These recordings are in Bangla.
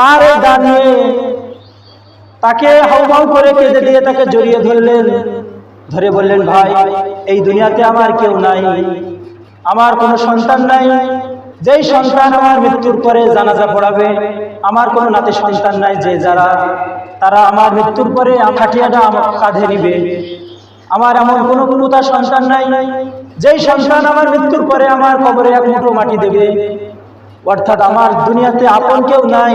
তার নিয়ে তাকে হাউমাউ করে কেঁদে দিয়ে তাকে জড়িয়ে ধরলেন। ধরে বললেন, ভাই, এই দুনিয়াতে আমার কেউ নাই। আমার কোনো সন্তান নাই। যেই সন্তান আমার মৃত্যুর পরে জানাজা পড়াবে, আমার কোনো নাতি সন্তান নাই যে যারা, তারা আমার মৃত্যুর পরে খাটিয়াটা আমার কাঁধে নিবে। আমার এমন কোনো কুতা সন্তান নাই। যেই সন্তান আমার মৃত্যুর পরে আমার কবরে এক মুঠো মাটি দেবে। অর্থাৎ আমার দুনিয়াতে আপন কেউ নাই।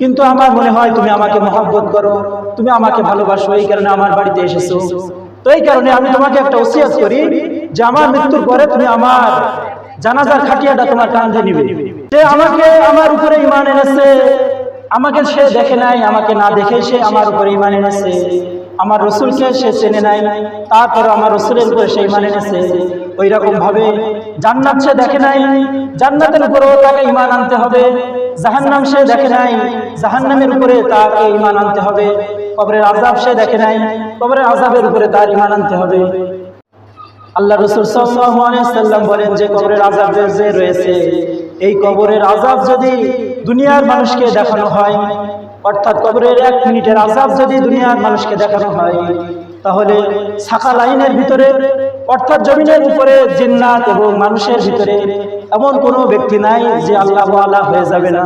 কিন্তু আমার মনে হয় তুমি আমাকে মহব্বত করো, তুমি আমাকে ভালোবাসো, এই কারণে আমার বাড়িতে এসেছ। তো এই কারণে আমি তোমাকে একটা ওসিয়াত করি যে আমার মৃত্যুর পরে তুমি আমার জানাজার খাটিয়াটা তোমার কাঁধে নিবে। যে আমাকে আমার উপরে ইমান এনেছে, আমাকে সে দেখে নাই, আমাকে না দেখে সে আমার উপরে ইমান এনেছে। আমার রসুলকে সে চেনে নাই তারপর আমার রসুলের উপরে সেই মানে এনেছে। ওই রকম ভাবে জান্নাত সে দেখে নাই, জান্নাতের উপরেও তাকে ইমান আনতে হবে। জাহান্নাম সে দেখে নাই, জাহান্নামের উপরে তাকে ইমান আনতে হবে। কবরের আজাব সে দেখে নাই, কবরের আজাবের উপরে তার ইমান আনতে হবে। আল্লাহ রসুল সাল্লাম বলেন যে, কবরের আজাব যে রয়েছে, এই কবরের আজাব যদি দুনিয়ার মানুষকে দেখানো হয় অর্থাৎ কবরের এক মিনিটের আজাব যদি দুনিয়ার মানুষকে দেখানো হয়, তাহলে শাখা লাইনের ভিতরে, অর্থাৎ জমিনের উপরে জিন্নাত এবং মানুষের ভিতরে এমন কোনো ব্যক্তি নাই যে আল্লাহ আল্লাহ হয়ে যাবে না।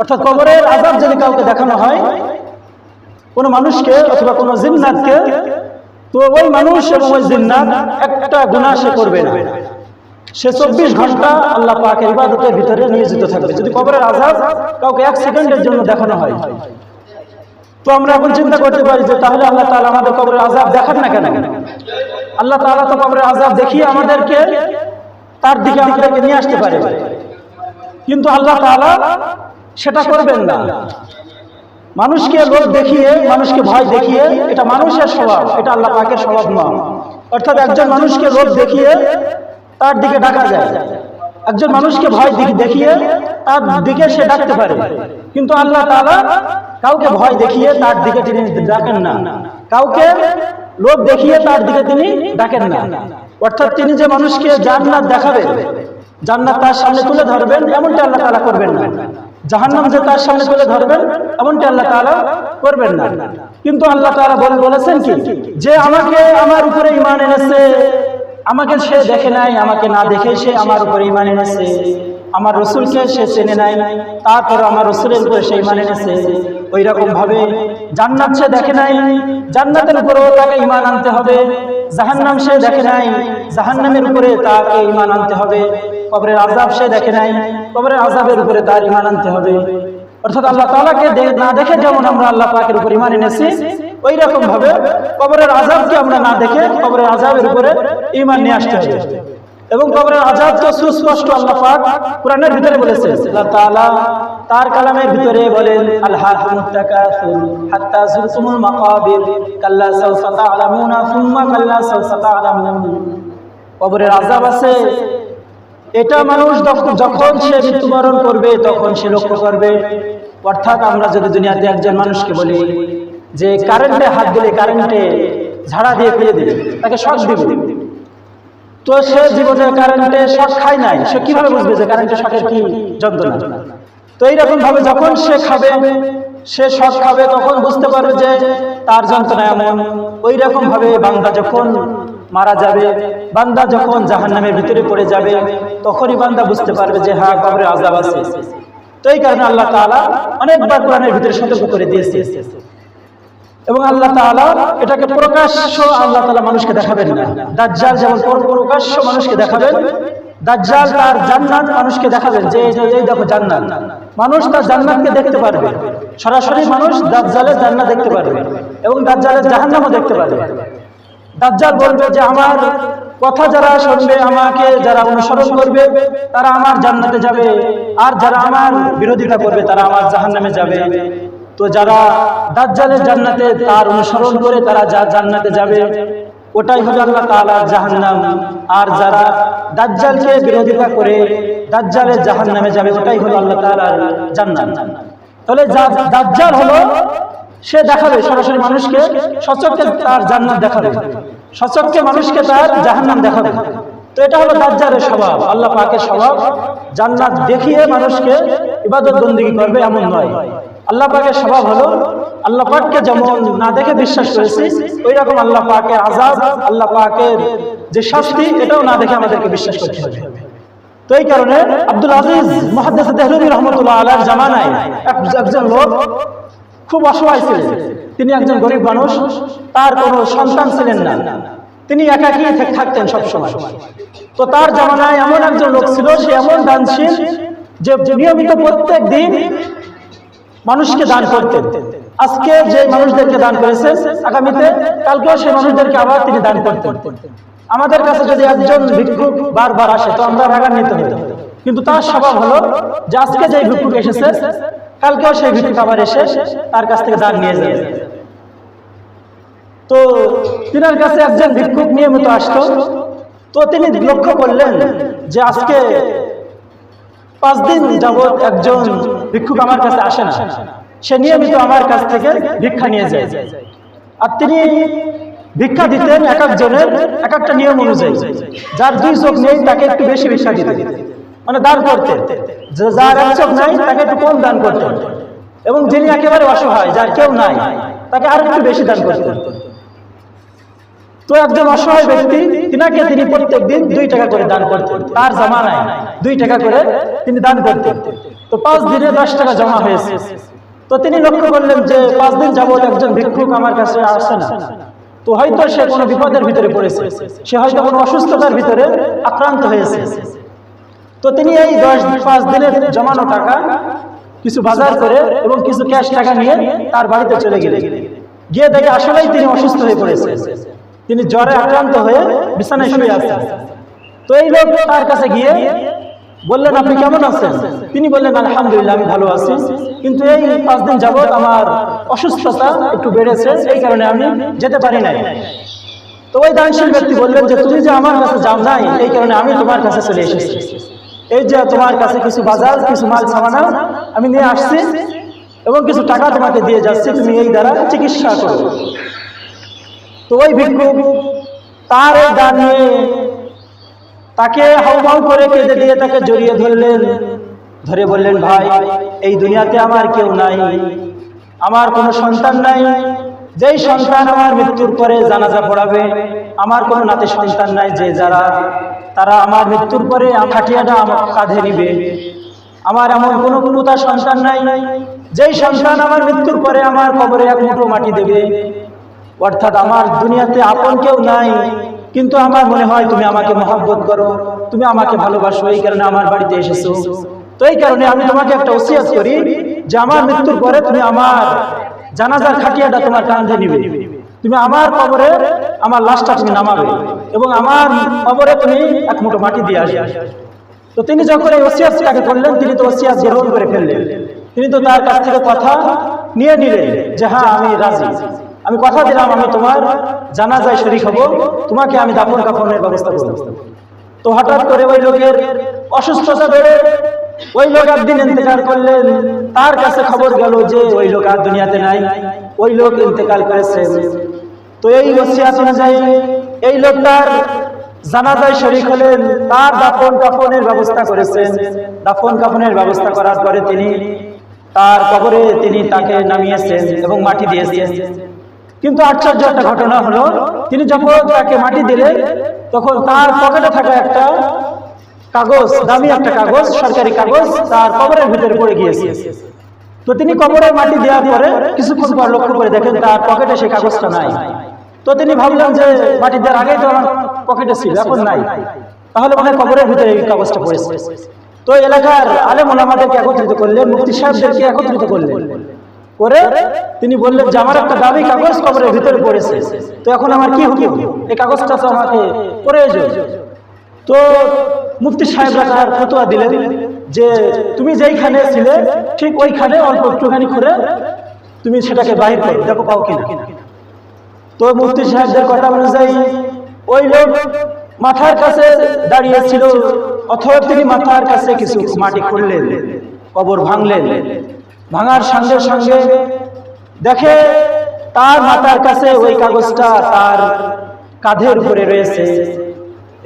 অর্থাৎ কবরের আজাব যদি কাউকে দেখানো হয়, কোনো মানুষকে অথবা কোনো জিন্নাতকে, তো ওই মানুষ এবং ওই জিন্নাত একটা গুণা সে করবে না। সে চব্বিশ ঘণ্টা আল্লাহ পাকের ইবাদতের ভিতরে নিয়োজিত থাকবে। যদি কবরের আজাব কাউকে এক সেকেন্ডের জন্য দেখানো হয়, তো আমরা এখন চিন্তা করতে পারি যে তাহলে আল্লাহ তাআলা আমাদের কবরের আজাব দেখান না কেন? আল্লাহ তাআলা তো কবরের আজাব দেখিয়ে আমাদেরকে তার দিকে আমাদেরকে নিয়ে আসতে পারে। কিন্তু আল্লাহ তাআলা সেটা করবেন না। মানুষকে লোক দেখিয়ে, মানুষকে ভয় দেখিয়ে এটা মানুষের স্বভাব, এটা আল্লাহ পাকের স্বভাব নয়। অর্থাৎ একজন মানুষকে লোক দেখিয়ে তার দিকে ডাকা যায়। একজন মানুষকে ভয় দিকে দেখিয়ে তার দিকে সে ডাকতে পারে। কিন্তু আল্লাহ তাআলা কাউকে ভয় দেখিয়ে তার দিকে তিনি ডাকেন না। কাউকে লোক দেখিয়ে তার দিকে তিনি ডাকেন না। অর্থাৎ তিনি যে মানুষকে জান্নাত দেখাবেন জান্নাত তার সামনে তুলে ধরবেন, এমনটা আল্লাহ তালা করবেন না। জাহান্নাম যে তার সামনে তুলে ধরবেন, এমনটা আল্লাহ তালা করবেন না। কিন্তু আল্লাহ বল বলেছেন কি? যে আমাকে আমার উপরে ইমান এনেছে আমাকে সে দেখে নাই, আমাকে না দেখে সে আমার উপরে ঈমান এনেছে। আমার রসুলকে সে চেনে নাই তারপর আমার রসুলের উপরে সে ঈমান এনেছে। ওই রকম ভাবে জান্নাত সে দেখে নাই, জান্নাতের উপরেও তাকে ইমান আনতে হবে। জাহান্নাম সে দেখে নাই, জাহান্নামের উপরে তাকে ইমান আনতে হবে। কবরের আজাব সে দেখে নাই, কবরের আজাবের উপরে তার ইমান আনতে হবে। অর্থাৎ আল্লাহ তালাকে না দেখে যেমন আমরা আল্লাহ পাকের উপর ঈমান এনেছি ওই রকম ভাবে কবরের আজাবকে আমরা না দেখে কবরের আজাবের উপরে ঈমান নিয়ে আসতে হবে। এবং কবরের আজাব তো সুস্পষ্ট আল্লাহ পাক কোরআনের ভিতরে বলেছে আল্লাহ তাআলা তার কালামের ভিতরে বলেন আল্লাহ মুত্তাকাসুর হাত্তা যুরতুমুল মাকাবির, কাল্লা সাওফা তা'লামুনা সুম্মা কাল্লা সাওফা তা'লামুন। কবরের আজাব আছে। এটা মানুষ যখন সে মৃত্যুবরণ করবে, তখন সে লক্ষ্য করবে। অর্থাৎ আমরা যদি দুনিয়াতে একজন মানুষকে বলি যে কারেন্টে হাত দিলে কারেন্টে ঝাড়া দিয়ে ফেলে দিবে, তাকে শক দিবে। তো সে জীবনে কারেন্টে শক খায় নাই, সে কীভাবে বুঝবে যে কারেন্টে শকের কি যন্ত্রণা? তো এইরকম ভাবে যখন সে খাবে, সে শক খাবে, তখন বুঝতে পারবে যে তার যন্ত্রণা এমন। ওই রকম ভাবে বান্দা যখন মারা যাবে, বান্দা যখন জাহান্নামের ভিতরে পড়ে যাবে, তখনই বান্দা বুঝতে পারবে যে হ্যাঁ কবরে আজাব আছে। তো এই কারণে আল্লাহ তাআলা অনেকবার কোরআনের ভিতরে সতর্ক করে দিয়েছে। এবং আল্লাহ তাআলা এটাকে প্রকাশ্য আল্লাহ তালা মানুষকে দেখাবেন না। দাজ্জাল যেমন প্রকাশ্য মানুষকে দেখাবেন, দাজ্জাল তার জান্নাত মানুষকে দেখাবেন যে- এই দেখো জান্নাত। মানুষ তার জান্নাতকে দেখতে পারবে। সরাসরি মানুষ দাজ্জালের জান্নাত দেখতে পারবে এবং দাজ্জালের জাহান্নামও দেখতে পারবে। দাজ্জাল বলবে যে, আমার কথা যারা শুনবে, আমাকে যারা অনুসরণ করবে, তারা আমার জান্নাতে যাবে। আর যারা আমার বিরোধিতা করবে, তারা আমার জাহান্নামে যাবে। তো যারা দাজ্জালের জান্নাতে তার অনুসরণ করে তারা যা জান্নাতে যাবে, ওটাই হলো আল্লাহ তাআলার জাহান্নাম। আর যারা দাজ্জালকে বিরোধিতা করে দাজ্জালের জাহান্নামে যাবে, ওটাই হলো আল্লাহ তাআলার জান্নাত। তাহলে দাজ্জাল হলো, সে দেখাবে, সরাসরি মানুষকে সচককে তার জান্নাত দেখাবে। সচককে মানুষকে তার জাহান্নাম দেখাবে। তো এটা হলো দাজ্জালের স্বভাব। আল্লাহ পাকের স্বভাব, জান্নাত দেখিয়ে মানুষকে ইবাদত বন্দিগি করবে এমন নয়। আল্লাহ পাকের স্বভাব হলো, আল্লাহ পাককে যেমন না দেখে বিশ্বাস করেছি ওই রকম আল্লাহ পাকের আজাদ আল্লাহ পাকের যে শাস্তি, এটাও না দেখে আমাদেরকে বিশ্বাস করতে হবে। তো এই কারণে আব্দুল আজিজ মহাদ্দেস দেহলুবি রহমতুল্লাহ আলার জামানায় এক- একজন লোক খুব অসহায় ছিলেন। তিনি একজন গরিব মানুষ, তার কোনো সন্তান ছিলেন না। তিনি একাকী থাক- থাকতেন সবসময়। তো তার জামানায় এমন একজন লোক ছিল, সে এমন দানশীল যে নিয়মিত প্রত্যেক দিন মানুষকে দান করতেন। আজকে যে মানুষদেরকে দান করেছেন, আগামীতে কালকেও সেই মানুষদেরকে আবার তিনি দান করতেন। আমাদের কাছে যদি একজন ভিক্ষুক বারবার আসে, তো আমরা রাগান্বিত হই। কিন্তু তার স্বভাব হলো যে আজকে যে ভিক্ষুক এসেছে, কালকেও সেই ভিক্ষুক আবার এসে তার কাছ থেকে দান নিয়ে যাবে। তো তিনার কাছে একজন ভিক্ষুক নিয়মিত আসতো তো তিনি লক্ষ্য করলেন যে আজকে পাঁচ দিন যাবৎ একজন ভিক্ষুক আমার কাছে আসে না। সে নিয়মিত আমার কাছ থেকে ভিক্ষা নিয়ে যায়। আর তিনি ভিক্ষা দিতেন এক একজনের এক একটা নিয়ম অনুযায়ী। যার দুই চোখ নেই, তাকে একটু বেশি ভিক্ষা দিতেন। মানে দান করতেন। যে- যার এক চোখ নাই, তাকে একটু কম দান করতেন। এবং যিনি একেবারে অসহায়, যার কেউ নাই, তাকে আর একটু বেশি দান করতেন। তো একজন অসহায় ব্যক্তি, তিনাকে তিনি প্রত্যেক দিন দুই টাকা করে দান করতেন। তার জামানায় দুই টাকা করে তিনি দান করতেন। তো পাঁচ দিনে দশ টাকা জমা হয়েছে। তো তিনি লক্ষ্য করলেন যে পাঁচ দিন যাবত একজন ভিক্ষুক আমার কাছে আসছে না। তো হয়তো সে কোনো বিপদের ভিতরে পড়েছে। সে হয়তো কোনো অসুস্থতার ভিতরে আক্রান্ত হয়েছে। তো তিনি এই দশ, পাঁচ দিনের জমানো টাকা কিছু বাজার করে এবং কিছু ক্যাশ টাকা নিয়ে তার বাড়িতে চলে গেলেন। গিয়ে দেখে আসলেই তিনি অসুস্থ হয়ে পড়েছে তিনি জ্বরে আক্রান্ত হয়ে বিছানায় শুয়ে আছেন। তো এই লোক তার কাছে গিয়ে বললেন, আপনি কেমন আছেন? তিনি বললেন, আলহামদুলিল্লাহ, আমি ভালো আছি। কিন্তু এই পাঁচ দিন যাবত আমার অসুস্থতা একটু বেড়েছে, এই কারণে আমি যেতে পারি নাই। তো ওই দানশীল ব্যক্তি বললেন যে, তুমি যে আমার কাছে যাও নাই, এই কারণে আমি তোমার কাছে চলে এসেছি। এই যে তোমার কাছে কিছু বাজার কিছু মাল সামানা, আমি নিয়ে আসছি এবং কিছু টাকা তোমাকে দিয়ে যাচ্ছি, তুমি এই দ্বারা চিকিৎসা করো। তো ওই ভিক্ষুক তার এই দান নিয়ে তাকে হাউমাউ করে কেঁদে দিয়ে তাকে জড়িয়ে ধরলেন। ধরে বললেন, ভাই, এই দুনিয়াতে আমার কেউ নাই। আমার কোনো সন্তান নাই। যেই সন্তান আমার মৃত্যুর পরে জানাজা পড়াবে, আমার কোনো নাতে সন্তান নাই, যে যারা, তারা আমার মৃত্যুর পরে খাটিয়াটা আমার কাঁধে নিবে। আমার এমন কোনো পুতা সন্তান নাই। যেই সন্তান আমার মৃত্যুর পরে আমার কবরে এক মুঠো মাটি দেবে। অর্থাৎ আমার দুনিয়াতে আপন কেউ নাই। কিন্তু আমার মনে হয় তুমি আমাকে মহব্বত করো, তুমি আমাকে ভালোবাসো, এই কারণে আমার বাড়িতে এসেছ। তো এই কারণে আমি তোমাকে একটা ওসিয়াত করি যে আমার মৃত্যুর পরে তুমি আমার জানাজার খাটিয়াটা তোমার কাঁধে নিবে। তুমি আমার কবরে আমার লাশটা তুমি নামাবে এবং আমার কবরে তুমি এক মুঠো মাটি দিয়ে আসবে। তো তিনি যখন এই ওসিয়াতটাকে করলেন, তিনি তো ওসিয়াত গ্রহণ করে ফেললেন। তিনি তো তার কাছ থেকে কথা নিয়ে নিলেন যে হ্যাঁ আমি রাজি। আমি কথা দিলাম আমি তোমার জানাজায় শরিক হব, তোমাকে আমি দাফন কাফনের ব্যবস্থা করব। তো হঠাৎ করে ওই লোকের অসুস্থতা বেড়ে ওই লোক একদিন ইন্তেকাল করলেন, তার কাছে খবর গেল যে ওই লোক আর দুনিয়াতে নাই, ওই লোক ইন্তেকাল করেছে। তো এই ওসিয়াত অনুযায়ী এই লোকটার জানাজায় শরিক হলেন, তার দাফন কাফনের ব্যবস্থা করেছেন। দাফন কাফনের ব্যবস্থা করার পরে তিনি তার কবরে তিনি তাকে নামিয়েছেন এবং মাটি দিয়েছেন। কিন্তু আশ্চর্য একটা ঘটনা হলো, তিনি যখন তাকে মাটি দিলেন, তখন তার পকেটে থাকা একটা কাগজ, দামি একটা কাগজ, সরকারি কাগজ, তার কবরের ভিতরে পড়ে গিয়েছে। তো তিনি কবরের মাটি দেওয়ার পরে কিছুক্ষণ পর লক্ষ্য করে দেখেন তার পকেটে সেই কাগজটা নাই। তো তিনি ভাবলেন যে মাটি দেওয়ার আগেই তো আমার পকেটে ছিল, এখন নাই। তাহলে মনে কবরের ভিতরে এই কাগজটা পড়েছে। তো এলাকার আলেম ওলামাদেরকে একত্রিত করলেন মুক্তি সাহেবদেরকে একত্রিত করলেন। করে তিনি বললেন যে, আমার একটা দাবি কাগজ কবরের ভিতরে পড়েছে। তো এখন আমার কি হুকুম? এই কাগজটা তো আমাকে প্রয়োজন তো মুফতি সাহেবরা তার ফতোয়া দিলেন যে, তুমি যেইখানে ছিলে, ঠিক ওইখানে অল্প একটুখানি করে তুমি সেটাকে বাহির করো। দেখো পাও কিনা। তো মুফতি সাহেবদের কথা অনুযায়ী ওই লোক মাথার কাছে দাঁড়িয়েছিল, অথবা তিনি মাথার কাছে কিছু মাটি খুললেন কবর ভাঙলেন। ভাঙার সঙ্গে সঙ্গে দেখে তার মাথার কাছে ওই কাগজটা তার কাঁধের উপরে রয়েছে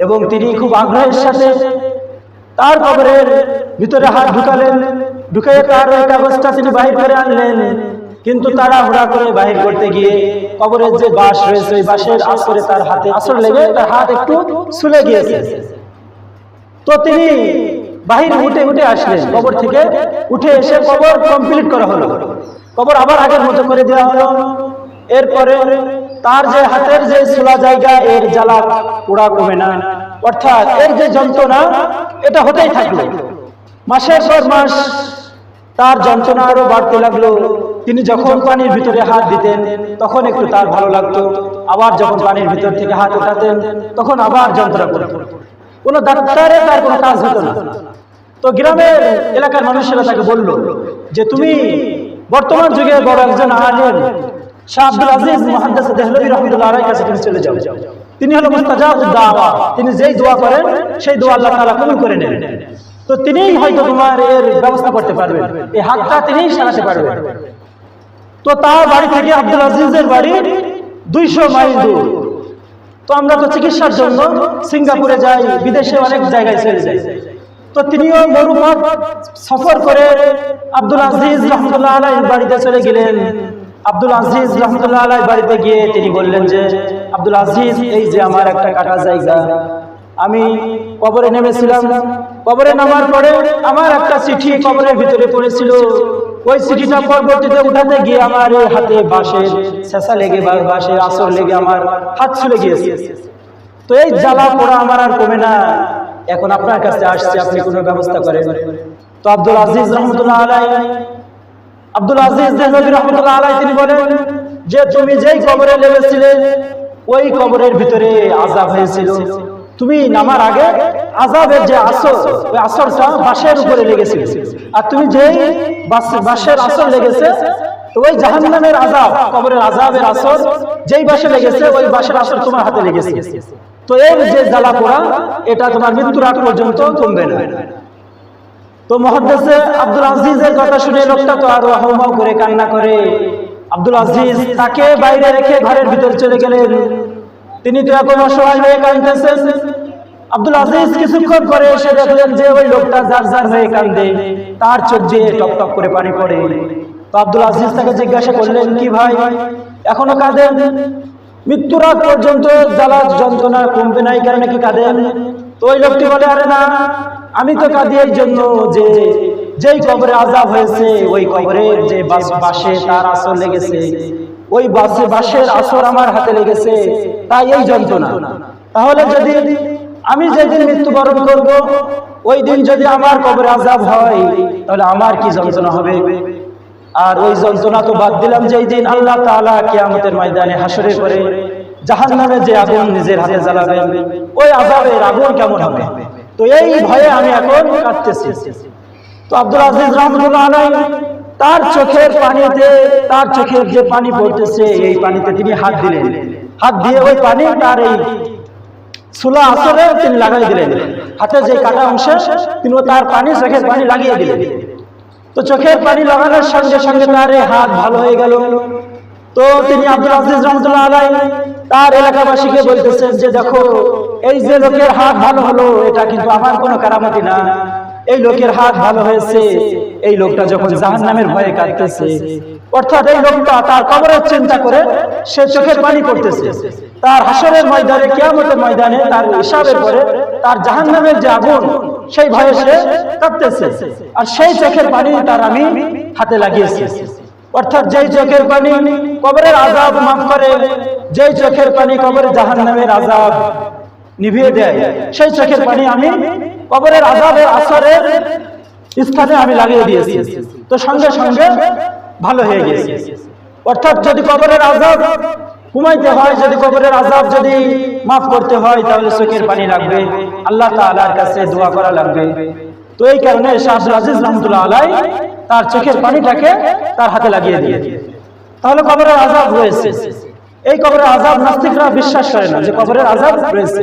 এবং তিনি খুব আগ্রহের সাথে তার কবরের ভিতরে হাত ঢুকালেন, ঢুকে তার ওই কাগজটা তিনি বাহির করে আনলেন। কিন্তু তারা হুড়া করে বাহির করতে গিয়ে কবরের যে বাঁশ রয়েছে, ওই বাঁশের আসরে তার হাতে আসর লেগে তার হাত একটু সুলে গিয়েছে। তো তিনি বাহিরে উঠে উঠে আসলেন। কবর থেকে উঠে এসে কবর কমপ্লিট করা হলো। কবর আবার আগের মতো করে দেওয়া হলো। এরপরে তার যে হাতের যে সোলা জায়গা, এর জ্বালা পোড়া কমে না। অর্থাৎ এর যে যন্ত্রণা, এটা হতেই থাকল। মাসের পর মাস তার যন্ত্রণা আরও বাড়তে লাগল। তিনি যখন পানির ভিতরে হাত দিতেন, তখন একটু তার ভালো লাগতো। আবার যখন পানির ভিতর থেকে হাত উঠাতেন তখন আবার যন্ত্রণা করতো। কোনো ডাক্তারে তার কোনো কাজ হতো না। তো গ্রামের এলাকার মানুষেরা তাকে বলল যে, তুমি বর্তমান যুগে বড় একজন আলেম, শাহ আব্দুল আজিজ মুহাদ্দিস রহমতুল্লাহ কাছে তুমি চলে যাও। তিনি হলো দাওয়া। তিনি যেই দোয়া করেন, সেই দোয়া আল্লাহ করে নেন তো তিনিই হয়তো তোমার এর ব্যবস্থা করতে পারবেন এই হাতটা তিনিই সারাতে পারবেন তো তার বাড়ি থেকে আব্দুল আজিজের বাড়ি দুইশো মাইল দূর। তো আমরা তো চিকিৎসার জন্য সিঙ্গাপুরে যাই, বিদেশে অনেক জায়গায় চলে যাই। তো তিনিও মরুপথ সফর করে আব্দুল আজিজ রহমতুল্লাহ আলাই বাড়িতে চলে গেলেন। আব্দুল আজিজ রহমতুল্লাহ আলাই বাড়িতে গিয়ে তিনি বললেন যে, আব্দুল আজিজ, এই যে আমার একটা কাটা জায়গা। আমি কবরে নেমেছিলাম। কবরে নামার পরে আমার একটা চিঠি কবরের ভিতরে পড়েছিল ওই চিঠিটা পরবর্তীতে উঠাতে গিয়ে আমার এই হাতে বাঁশের শেষা লেগে বা বাঁশের আসর লেগে আমার হাত ছুলে গিয়েছে। তো এই জ্বালা পোড়া আমার আর কমে না। এখন আপনার কাছে আসছে, আপনি কোনো ব্যবস্থা করেন। তো আব্দুল আজিজ রহমতুল্লাহ আলাই, আব্দুল আজিজ দেহনবী রহমতুল্লাহ আলাই তিনি বলেন, যে তুমি যেই কবরে লেগেছিলে ওই কবরের ভিতরে আজাব হয়েছিল। তুমি নামার আগে আজাবের যে আসর ওই আসরটা বাঁশের উপরে লেগেছিল। আর তুমি যেই বাস- বাঁশের আসর লেগেছে তো ওই জাহান্নামের আজাব কবরের আজাবের আসর যেই বাসে লেগেছে ওই বাসের আসর তোমার হাতে লেগেছে। তো এর যে জ্বালা পোড়া এটা তোমার মৃত্যুর আগ পর্যন্ত কমবে না। তো মহাদ্দেশে আব্দুল আজিজের কথা শুনে লোকটা তো আরও হাউমাউ করে কান্না করে। আব্দুল আজিজ তাকে বাইরে রেখে ঘরের ভিতর চলে গেলেন। তিনি তো এখন অসহায় হয়ে কাঁদতেছেন। আব্দুল আজিজ কিছুক্ষণ পরে এসে দেখলেন যে ওই লোকটা যার যার হয়ে কান্দে তার চোখ দিয়ে টপ টপ করে পানি পড়ে। তো আব্দুল আজিজ তাকে জিজ্ঞাসা করলেন, কি ভাই, এখনও কাঁদেন? মৃত্যুর আগ পর্যন্ত জ্বালা যন্ত্রণা কমবে না, এই কারণে কি কাঁদেন? তো ওই লোকটি বলে, আরে না, আমি তো কাঁদি এর জন্য যে, যেই কবরে আজাব হয়েছে, ওই কবরের যে বাস- তার আসর লেগেছে। ওই বাসে, বাসের আসর আমার হাতে লেগেছে, তাই এই যন্ত্রণা। তাহলে যদি আমি যেদিন মৃত্যুবরণ করব, ওই দিন যদি আমার কবরে আজাব হয়, তাহলে আমার কি যন্ত্রণা হবে? আর ওই যন্ত্রণা তো বাদ দিলাম যেই দিন আল্লাহ তাআলা কিয়ামতের ময়দানে হাসরে করে জাহান্নামে যে আগুন নিজের হাতে জ্বালাবেন, ওই আজাবের আগুন কেমন হবে? তো এই ভয়ে আমি এখন কাঁদতেছি। তো আব্দুল আজিজ রহমতুল্লাহ তার চোখের পানিতে তার চোখের যে পানি পড়তেছে, এই পানিতে তিনি হাত দিলেন। হাত দিয়ে ওই পানি তার এই সুলা আসরে তিনি লাগাই দিলেন। হাতে যে কাটা অংশ তিনি তার পানি, চোখের পানি লাগিয়ে দিলেন। তো চোখের পানি লাগানোর সঙ্গে সঙ্গে তার হাত ভালো হয়ে গেল। তো তিনি আব্দুল আজিজ রহমতুল্লাহ আলাই তার এলাকাবাসীকে বলতেছেন যে, দেখো, এই যে লোকের হাত ভালো হলো, এটা কিন্তু আমার কোনো কারামতি না। এই লোকের হাত ভালো হয়েছে। এই লোকটা যখন জাহান্নামের ভয়ে কাঁদতেছে, অর্থাৎ এই লোকটা তার কবরের চিন্তা করে সে চোখের পানি পড়তেছে। তার হাসরের ময়দানে, কিয়ামতের ময়দানে, তার হিসাবের পরে তার জাহান্নামের যে আগুন, সেই ভয়ে সে কাঁদতেছে। আর সেই চোখের পানি তার আমি হাতে লাগিয়েছি। অর্থাৎ যেই চোখের পানি কবরের আজাব মাফ করে, যেই চোখের পানি কবরের জাহান্নামের আজাব নিভিয়ে দেয়, সেই চোখের পানি আমি কবরের আজাবের আসরের স্থানে আমি লাগিয়ে দিয়েছি। তো সঙ্গে সঙ্গে ভালো হয়ে গেছে অর্থাৎ যদি কবরের আজাব ঘুমাইতে হয় যদি কবরের আজাব যদি মাফ করতে হয় তাহলে চোখের পানি লাগবে। আল্লাহ তাআলার কাছে দোয়া করা লাগবে। তো এই কারণে শাহ আজিজ রহমতুল্লাহ আলাই তার চোখের পানিটাকে তার হাতে লাগিয়ে দিয়ে তাহলে কবরের আজাব রয়েছে। এই কবরের আজাব নাস্তিকরা বিশ্বাস করে না যে কবরের আজাব রয়েছে।